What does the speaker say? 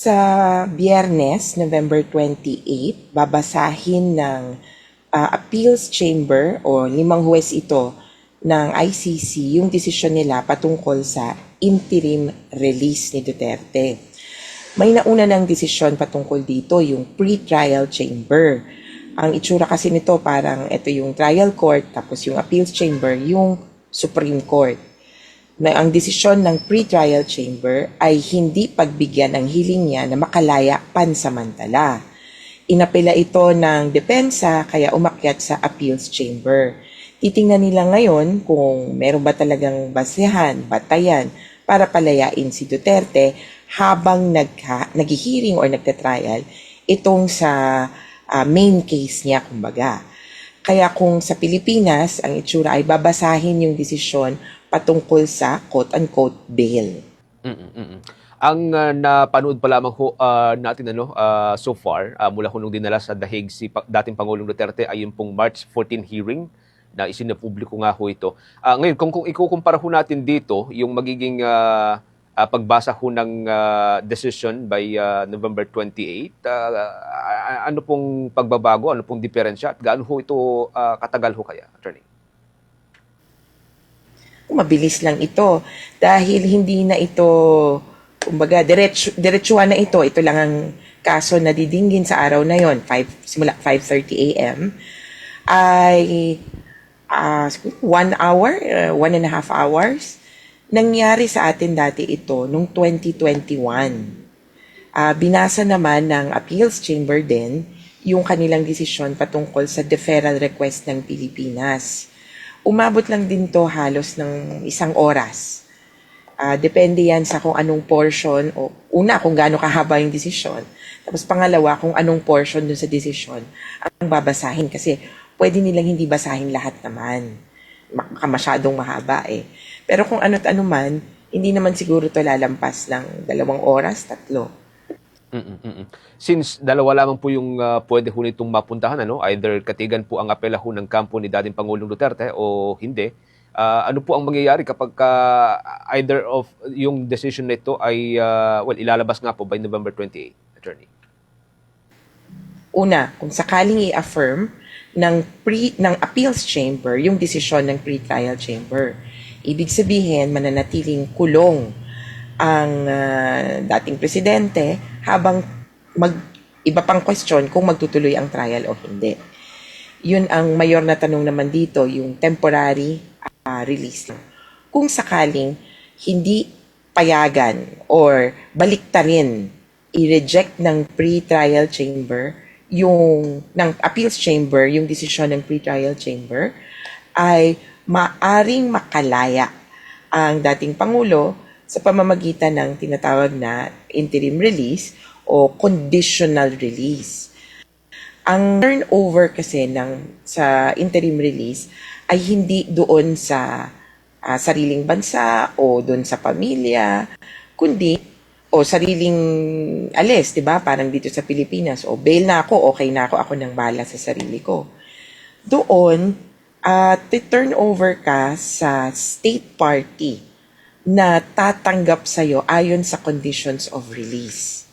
Sa biyernes, November 28, babasahin ng ah, Appeals Chamber o limang huwes ito ng ICC yung desisyon nila patungkol sa interim release ni Duterte. May nauna ng desisyon patungkol dito, yung pre-trial chamber. Ang itsura kasi nito parang ito yung trial court, tapos yung appeals chamber, yung Supreme Court na ang desisyon ng pre-trial chamber ay hindi pagbigyan ng hiling niya na makalaya pansamantala. Inapela ito ng depensa kaya umakyat sa appeals chamber. Titingnan nila ngayon kung meron ba talagang basehan, batayan para palayain si Duterte habang nagka, naghihiring or nagtatrial itong sa ah, main case niya kumbaga. Kaya kung sa Pilipinas, ang itsura ay babasahin yung desisyon patungkol sa quote-unquote bail. Mm, mm, mm. Ang uh, napanood pa lamang ho ah, natin ano ah, so far ah, mula ho nung dinala sa Dahig si pa- dating Pangulong Duterte ay yung pong March 14 hearing na isinapubliko nga ho ito. Ah, ngayon kung, kung ikukumpara ho natin dito yung magiging ah, ah, pagbasa ho ng ah, decision by ah, November 28 ah, ah, ano pong pagbabago, ano pong diferensya at gaano ho ito ah, katagal ho kaya, attorney? Mabilis lang ito dahil hindi na ito, kumbaga, diretso, diretsuhan na ito. Ito lang ang kaso na didinggin sa araw na yon 5, simula 5.30 a.m. ay siguro one hour, uh, one and a half hours. Nangyari sa atin dati ito noong 2021. Ah, binasa naman ng appeals chamber din yung kanilang desisyon patungkol sa deferral request ng Pilipinas. Umabot lang din to halos ng isang oras. Ah, depende yan sa kung anong portion o una kung gaano kahaba yung desisyon. Tapos pangalawa kung anong portion dun sa desisyon ang babasahin kasi pwede nilang hindi basahin lahat naman. Baka masyadong mahaba eh. Pero kung ano't ano man, hindi naman siguro to lalampas ng dalawang oras, tatlo. Mm, mm, mm. Since dalawa lamang po yung ah, pwede ho nitong mapuntahan, ano? either katigan po ang apela ho ng kampo ni dating Pangulong Duterte o hindi, ah, ano po ang mangyayari kapag ka either of yung decision na ito ay, ah, well, ilalabas nga po by November 28, Attorney? Una, kung sakaling i-affirm ng pre ng appeals chamber yung desisyon ng pre-trial chamber. Ibig sabihin mananatiling kulong ang ah, dating presidente habang mag iba pang question kung magtutuloy ang trial o hindi. Yun ang mayor na tanong naman dito, yung temporary ah, release. Kung sakaling hindi payagan or baliktarin, i-reject ng pre-trial chamber yung ng appeals chamber yung desisyon ng pre-trial chamber ay maaring makalaya ang dating pangulo sa pamamagitan ng tinatawag na interim release o conditional release. Ang turnover kasi ng sa interim release ay hindi doon sa ah, sariling bansa o doon sa pamilya, kundi o sariling alis, 'di ba? Parang dito sa Pilipinas, o bail na ako, okay na ako, ako nang bala sa sarili ko. Doon, at turn over ka sa state party na tatanggap sa'yo ayon sa conditions of release.